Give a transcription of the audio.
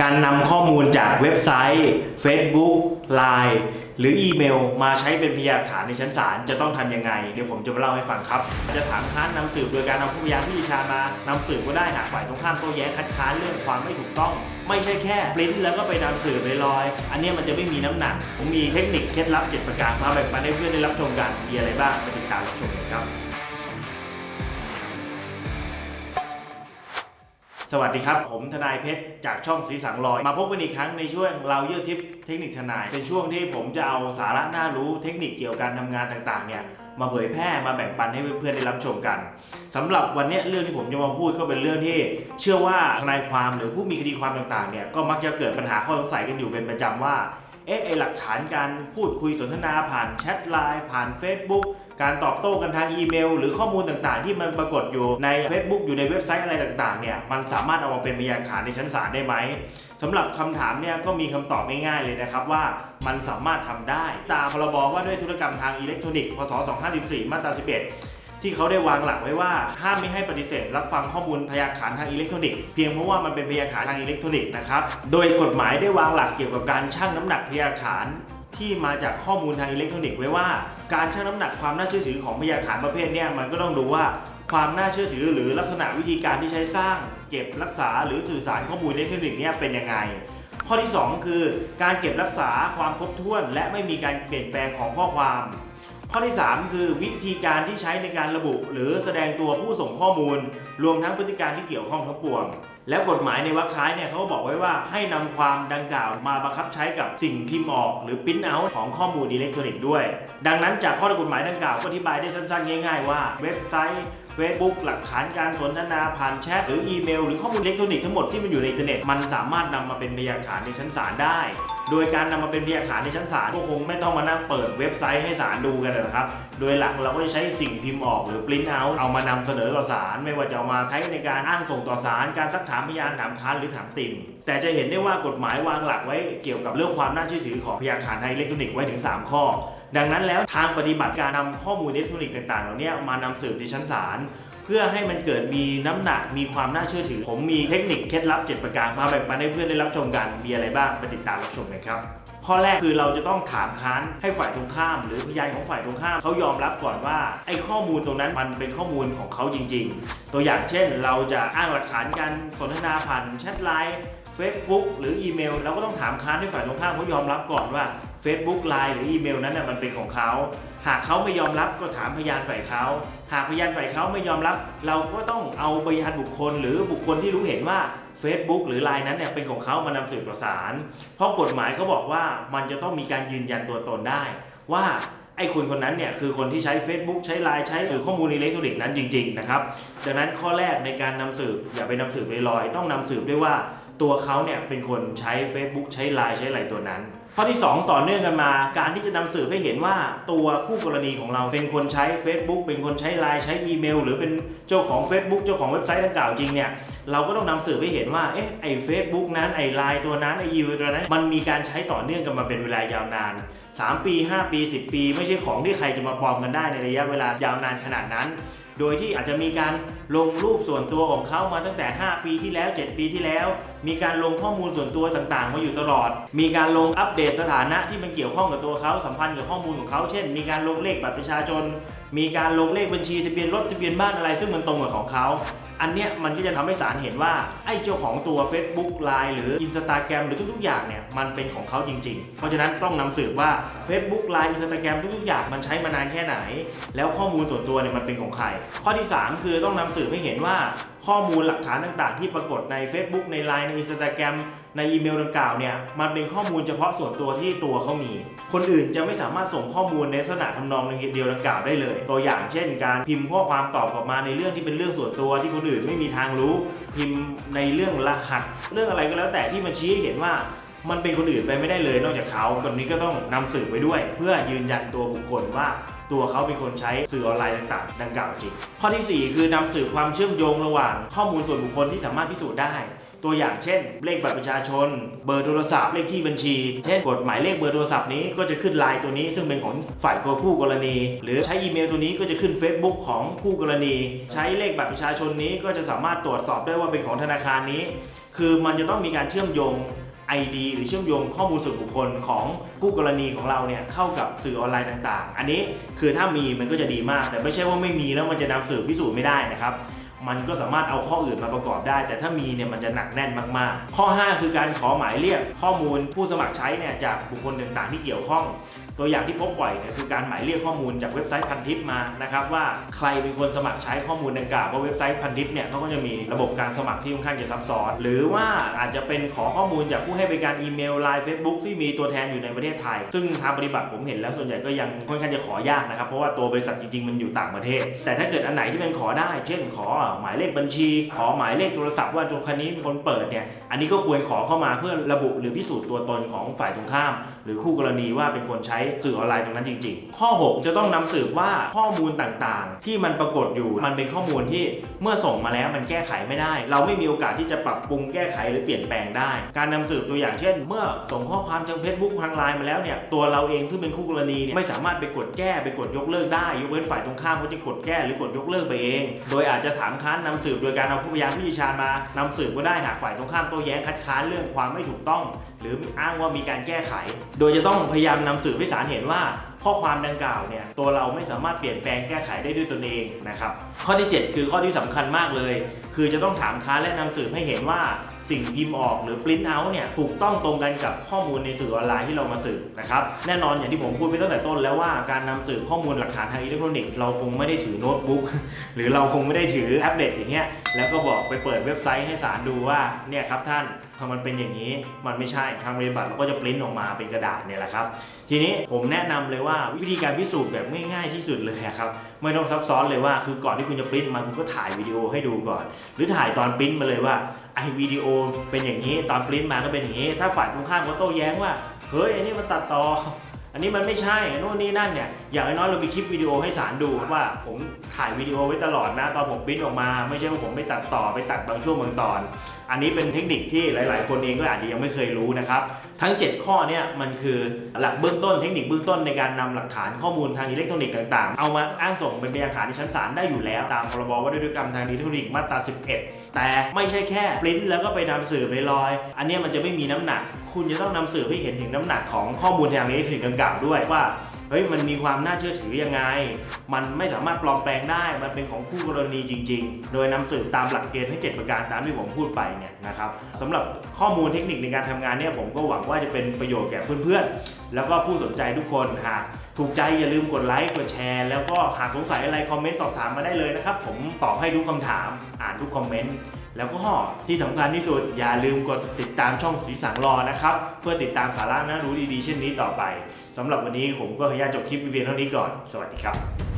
การนำข้อมูลจากเว็บไซต์ Facebook Line หรืออีเมล มาใช้เป็นพยานฐานในชั้นศาลจะต้องทำยังไง เดี๋ยวผมจะมาเล่าให้ฟังครับ จะถามค้านนำสืบโดยการนำผู้พยานผู้เชี่ยวชาญมานำสืบก็ได้หากฝ่ายตรงข้ามโต้แย้งคัดค้านเรื่องความไม่ถูกต้อง ไม่ใช่แค่ปริ้นแล้วก็ไปนำสืบลอยๆอันนี้มันจะไม่มีน้ำหนัก ผมมีเทคนิคเคล็ดลับ 7 ประการมาแบ่งปันให้เพื่อนได้รับชมกันมีอะไรบ้างไปติดตามรับชมกันครับ สวัสดีครับ ผมทนายเพชร จากช่องสีสังลอย มาพบกันอีกครั้งในช่วงเราเยื่อทิปเทคนิคทนาย เป็นช่วงที่ผมจะเอาสาระน่ารู้เทคนิคเกี่ยวกับการทำงานต่างๆเนี่ยมาเผยแพร่มาแบ่งปันให้เพื่อนๆได้รับชมกันสำหรับวันนี้เรื่องที่ผมจะมาพูดก็เป็นเรื่องที่ เชื่อว่าทนายความหรือผู้มีคดีความต่างๆเนี่ยก็มักจะเกิดปัญหาข้อสงสัยกันอยู่เป็นประจำว่า เอ๊ะไอหลักฐานการพูดคุยสนทนาผ่านแชทไลน์ผ่าน Facebook การตอบโต้กันทางอีเมล หรือข้อมูลต่างๆ ที่มันปรากฏอยู่ใน Facebook อยู่ในเว็บไซต์อะไรต่างๆเนี่ยมันสามารถเอามาเป็นพยานฐานในชั้นศาลได้ไหมสำหรับคำถามเนี่ยก็มีคำตอบง่ายๆเลยนะครับว่ามันสามารถทำได้ตามพรบว่าด้วยธุรกรรมทางอิเล็กทรอนิกส์พศ2514มาตรา11 ที่เขาได้วางหลักไว้ว่าห้ามไม่ให้ปฏิเสธ รับฟังข้อมูลพยานฐานทางอิเล็กทรอนิกส์เพียงเพราะว่ามันเป็นพยานฐานทางอิเล็กทรอนิกส์นะครับโดยกฎหมายได้วางหลักเกี่ยวกับการชั่งน้ำหนักพยานฐานที่มาจากข้อมูลทางอิเล็กทรอนิกส์ไว้ว่าการชั่งน้ำหนักความน่าเชื่อถือของพยานฐานประเภทนี้มันก็ต้องดูว่าความน่าเชื่อถือหรือลักษณะวิธีการที่ใช้สร้าง เก็บรักษาหรือสื่อสารข้อมูลอิเล็กทรอนิกส์เนี่ยเป็นยังไงข้อที่ 2 คือ การเก็บรักษาความครบถ้วน และไม่มีการเปลี่ยนแปลงของข้อความ ข้อที่ 3 คือวิธีการที่ใช้ในการระบุ หรือแสดงตัวผู้ส่งข้อมูล รวมทั้งพฤติการที่เกี่ยวข้องทั้งปวงแล้วกฎหมายในวรรคท้ายเนี่ยเขาก็บอกไว้ว่าให้นำความดังกล่าวมาบังคับใช้กับสิ่งพิมพ์ออก หรือปริ้นเอาของข้อมูลอิเล็กทรอนิกส์ด้วย ดังนั้นจากข้อกฎหมายดังกล่าวก็อธิบายได้สั้นๆ ง่าย ๆ ว่าเว็บไซต์ Facebook หลักฐานการสนทนาผ่านแชทหรืออีเมล หรือข้อมูลอิเล็กทรอนิกส์ทั้งหมดที่มันอยู่ในอินเทอร์เน็ตมันสามารถนำมาเป็นพยานฐานในชั้นศาลได้ โดยการนำมาเป็นพยานฐานในชั้นศาลก็คงไม่ต้องมานั่งเปิดเว็บไซต์ให้ศาลดูกันนะครับ โดยหลักเราก็จะใช้สิ่งพิมพ์ออกหรือ print out เอามานำเสนอต่อศาลไม่ว่าจะเอามาใช้ในการอ้างส่งต่อศาลการซักถามพยานถามค้านหรือถามติ่งแต่จะเห็นได้ว่ากฎหมายวางหลักไว้เกี่ยวกับเรื่องความน่าเชื่อถือของพยานฐานทางอิเล็กทรอนิกส์ไว้ถึง 3 ข้อ ดังนั้นแล้วทางปฏิบัติการนำข้อมูลอิเล็กทรอนิกส์ต่างๆเหล่านี้มานำสืบในชั้นศาลเพื่อให้มันเกิดมีน้ำหนักมีความน่าเชื่อถือ ผมมีเทคนิคเคล็ดลับ 7 ประการมาแบ่งปันให้เพื่อนได้รับชมกันมีอะไรบ้างไปติดตามรับชมกันครับ ข้อแรกคือเราจะต้องถามค้านให้ฝ่ายตรงข้าม หรือพยานของฝ่ายตรงข้ามเขายอมรับก่อนว่าไอ้ข้อมูลตรงนั้นมันเป็นข้อมูลของเขาจริง ๆ ตัวอย่างเช่น เราจะอ้างหลักฐานการสนทนาผ่านแชทไลน์ Facebook หรืออีเมลเราก็ต้องถามค้านให้ฝ่ายตรงข้ามเขายอมรับก่อนว่า Facebook Line หรืออีเมลนั้นน่ะมันเป็นของเขา หากเขาไม่ยอมรับก็ถามพยานฝ่เขา หากพยานฝ่เขาไม่ยอมรับ เราก็ต้องเอาพยานบุคคล หรือบุคคลที่รู้เห็นว่า Facebook หรือ Line นั้นเนี่ยเป็นของเขามานำสืบต่อศาลเพราะกฎหมายเขาบอกว่ามันจะต้องมีการยืนยันตัวตนได้ ว่าไอ้คนคนนั้นเนี่ยคือคนที่ใช้ Facebook ใช้ Line ใช้สื่อข้อมูลอิเล็กทรอนิกส์นั้นจริงๆนะครับดังนั้นข้อแรกในการนำสืบอย่าไปนำสืบลอยๆต้องนำสืบด้วยว่าตัวเขาเนี่ยเป็นคนใช้ Facebook ใช้ Line ใช้อะไรตัวนั้น ข้อที่ 2 ต่อเนื่องกันมา การที่จะนำสืบให้เห็นว่าตัวคู่กรณีของเราเป็นคนใช้ Facebook เป็นคนใช้ Line ใช้อีเมล หรือเป็นเจ้าของ Facebook เจ้าของเว็บไซต์ดังกล่าวจริงเนี่ยเราก็ต้องนำสืบให้เห็นว่าเอ๊ะไอ้ Facebook นั้นไอ้ Line ตัวนั้นไอ้อีเมลตัวนั้น มันมีการใช้ต่อเนื่องกันมาเป็นเวลายาวนาน 3 ปี 5 ปี 10 ปี ไม่ใช่ของที่ใครจะมาปลอมกันได้ในระยะเวลายาวนานขนาดนั้นโดยที่อาจจะมีการลงรูปส่วนตัวของเขามาตั้งแต่ 5 ปีที่แล้ว 7 ปีที่แล้ว มีการลงข้อมูลส่วนตัวต่างๆ มาอยู่ตลอด มีการลงอัปเดตสถานะที่มันเกี่ยวข้องกับตัวเขาสัมพันธ์กับข้อมูลของเขา เช่น มีการลงเลขบัตรประชาชน มีการลงเลขบัญชีทะเบียนรถทะเบียนบ้านอะไร ซึ่งมันตรงกับของเขาอันเนี้ยมันก็จะทำให้ศาลเห็นว่าไอ้เจ้าของตัว Facebook Line หรือ Instagram หรือทุกๆ อย่างเนี่ยมันเป็นของเขาจริง ๆ เพราะฉะนั้นต้องนำสืบว่า Facebook Line Instagram ทุกๆ อย่างมันใช้มานานแค่ไหน แล้วข้อมูลส่วนตัวเนี่ยมันเป็นของใครข้อที่ 3 คือต้องนำสืบให้เห็นว่าข้อมูลหลักฐานต่างๆ ที่ปรากฏใน Facebook ใน Line ใน Instagram ในอีเมลดังกล่าวเนี่ยมันเป็นข้อมูลเฉพาะส่วนตัวที่ตัวเขามี คนอื่นจะไม่สามารถส่งข้อมูลในลักษณะทำนองเดียวดังกล่าวได้เลย ตัวอย่างเช่น การพิมพ์ข้อความตอบกลับมาในเรื่องที่เป็นเรื่องส่วนตัวที่คนอื่นไม่มีทางรู้ พิมพ์ในเรื่องรหัส เรื่องอะไรก็แล้วแต่ที่มันชี้ให้เห็นว่ามันเป็นคนอื่นไปไม่ได้เลยนอกจากเขาตรงนี้ก็ต้องนำสืบไว้ด้วย เพื่อยืนยันตัวบุคคลว่า ตัวเขาเป็นคนใช้สื่อออนไลน์ต่างๆ ดังกล่าวจริง ข้อที่ 4 คือนำสืบความเชื่อมโยงระหว่างข้อมูลส่วนบุคคลที่สามารถพิสูจน์ได้ ตัวอย่างเช่น เลขบัตรประชาชน เบอร์โทรศัพท์เลขที่บัญชี เช่นกดหมายเลขเบอร์โทรศัพท์นี้ก็จะขึ้นไลน์ตัวนี้ ซึ่งเป็นของฝ่ายคู่กรณี หรือใช้อีเมลตัวนี้ก็จะขึ้น Facebook ของคู่กรณี ใช้เลขบัตรประชาชนนี้ก็จะสามารถตรวจสอบได้ว่าเป็นของธนาคารนี้ คือมันจะต้องมีการเชื่อมโยง ID หรือเชื่อมโยงข้อมูลส่วนบุคคลของผู้กรณีของเราเนี่ยเข้ากับสื่อออนไลน์ต่างๆ อันนี้คือถ้ามีมันก็จะดีมาก แต่ไม่ใช่ว่าไม่มีแล้วมันจะนำสืบพิสูจน์ไม่ได้นะครับมันก็สามารถเอาข้ออื่นมาประกอบได้ แต่ถ้ามีเนี่ยมันจะหนักแน่นมากๆ ข้อ 5 คือการขอหมายเรียกข้อมูลผู้สมัครใช้เนี่ยจากบุคคลต่างๆที่เกี่ยวข้อง ตัวอย่างที่พบบ่อยเนี่ยคือการหมายเรียกข้อมูลจากเว็บไซต์พันทิปมานะครับว่าใครเป็นคนสมัครใช้ข้อมูลดังกล่าวเพราะเว็บไซต์พันทิปเนี่ยเขาก็จะมีระบบการสมัครที่ค่อนข้างจะซับซ้อน หรือว่าอาจจะเป็นขอข้อมูลจากผู้ให้บริการอีเมลไลน์เฟซบุ๊กที่มีตัวแทนอยู่ในประเทศไทย ซึ่งทางปฏิบัติผมเห็นแล้วส่วนใหญ่ก็ยังค่อนข้างจะขอยากนะครับเพราะว่าตัวบริษัทจริงๆมันอยู่ต่างประเทศ แต่ถ้าเกิดอันไหนที่มันขอได้ เช่นขอหมายเลขบัญชี ขอหมายเลขโทรศัพท์ว่าตัวคันนี้เป็นคนเปิดเนี่ยอันนี้ก็ควรขอเข้ามาเพื่อระบุหรือพิสูจน์ตัวตนของฝ่ายตรงข้าม หรือคู่กรณีว่าเป็นคนใช้สื่อออนไลน์ตรงนั้นจริง ๆ ข้อ 6 จะต้องนำสืบว่าข้อมูลต่างๆ ที่มันปรากฏอยู่มันเป็นข้อมูลที่เมื่อส่งมาแล้วมันแก้ไขไม่ได้ เราไม่มีโอกาสที่จะปรับปรุงแก้ไขหรือเปลี่ยนแปลงได้ การนำสืบตัวอย่างเช่น เมื่อส่งข้อความทาง Facebook ทางไลน์มาแล้วเนี่ยตัวเราเองซึ่งเป็นคู่กรณีเนี่ยไม่สามารถไปกดแก้ไปกดยกเลิกได้ยกเว้นฝ่ายตรงข้ามเขาจะกดแก้หรือกดยกเลิกไปเอง โดยอาจจะถามค้านนำสืบโดยการเอาผู้พยานผู้เชี่ยวชาญมานำสืบก็ได้หากฝ่ายตรงข้ามโต้แย้งคัดค้านเรื่องความไม่ถูกต้อง หรืออ้างว่ามีการแก้ไข โดยจะต้องพยายามนำสืบให้ศาลเห็นว่า ข้อความดังกล่าวเนี่ยตัวเราไม่สามารถเปลี่ยนแปลงแก้ไขได้ด้วยตนเองนะครับข้อที่ 7 คือข้อที่สำคัญมากเลยคือจะต้องถามค้าและนำสืบให้เห็นว่าสิ่งพิมพ์ออกหรือ print out เนี่ยถูกต้องตรงกันกับข้อมูลในสื่อออนไลน์ที่เรามาสืบนะครับแน่นอนอย่างที่ผมพูดไปตั้งแต่ต้นแล้วว่าการนำสืบข้อมูลหลักฐานทางอิเล็กทรอนิกส์เราคงไม่ได้ถือโน้ตบุ๊กหรือเราคงไม่ได้ถือแท็บเล็ตอย่างเงี้ยแล้วก็บอกไปเปิดเว็บไซต์ให้ศาลดูว่าเนี่ยครับท่านพอมันเป็นอย่างนี้มันไม่ใช่ทางบริษัทเราก็จะปริ้นออกมาเป็นกระดาษเนี่ยแหละครับทีนี้ผมแนะนำเลยว่าวิธีการพิสูจน์แบบง่ายๆที่สุดเลยครับไม่ต้องซับซ้อนเลยว่าคือก่อนที่คุณจะปริ้นมาคุณก็ถ่ายวิดีโอให้ดูก่อนหรือถ่ายตอนปริ้นมาเลยว่าไอ้วิดีโอเป็นอย่างนี้ตอนปริ้นมาก็เป็นอย่างนี้ ถ้าฝ่ายตรงข้ามเขาโต้แย้งว่าเฮ้ยอันนี้มันตัดต่อ อันนี้มันไม่ใช่โน่นนี่นั่นเนี่ยอย่างน้อยเรามีคลิปวิดีโอให้สารดูว่าผมถ่ายวิดีโอไว้ตลอดนะตอนผมปริ้นออกมา ไม่ใช่ว่าผมไปตัดต่อไปตัดบางช่วงบางตอน อันนี้เป็นเทคนิคที่หลาย ๆ คนเองก็อาจจะยังไม่เคยรู้นะครับ ทั้ง 7 ข้อเนี่ยมันคือหลักเบื้องต้นเทคนิคเบื้องต้นในการนำหลักฐานข้อมูลทางอิเล็กทรอนิกส์ต่าง ๆ เอามาอ้างส่งเป็นพยานหลักฐานในชั้นศาลได้อยู่แล้วตามพรบว่าด้วยกรรมทางอิเล็กทรอนิกส์มาตรา 11 แต่ไม่ใช่แค่ปริ้นแล้วก็ไปนำสื่อไปลอยอันนี้มันจะไม่มีน้ำหนัก คุณจะต้องนำสื่อให้เห็นถึงน้ำหนักของข้อมูลทางอิเล็กทรอนิกส์ดังกล่าวด้วยว่า เฮ้ยมันมีความน่าเชื่อถือยังไง มันไม่สามารถปลอมแปลงได้ มันเป็นของคู่กรณีจริง ๆ โดยนำสืบตามหลักเกณฑ์ทั้ง7ประการตามที่ผมพูดไปเนี่ยนะครับสำหรับข้อมูลเทคนิคในการทำงานเนี่ยผมก็หวังว่าจะเป็นประโยชน์แก่เพื่อนๆ แล้วก็ผู้สนใจทุกคนหากถูกใจอย่าลืมกดไลค์กดแชร์ แล้วก็หากสงสัยอะไรคอมเมนต์สอบถามมาได้เลยนะครับผมตอบให้ทุกคำถามอ่านทุกคอมเมนต์ แล้วก็ที่สำคัญที่สุดอย่าลืมกดติดตามช่องสีสังรอนะครับ เพื่อติดตามสาระน่ารู้ดีๆ เช่นนี้ต่อไปสำหรับวันนี้ผมก็ขออนุญาตจบคลิปเพียงเท่านี้ก่อน สวัสดีครับ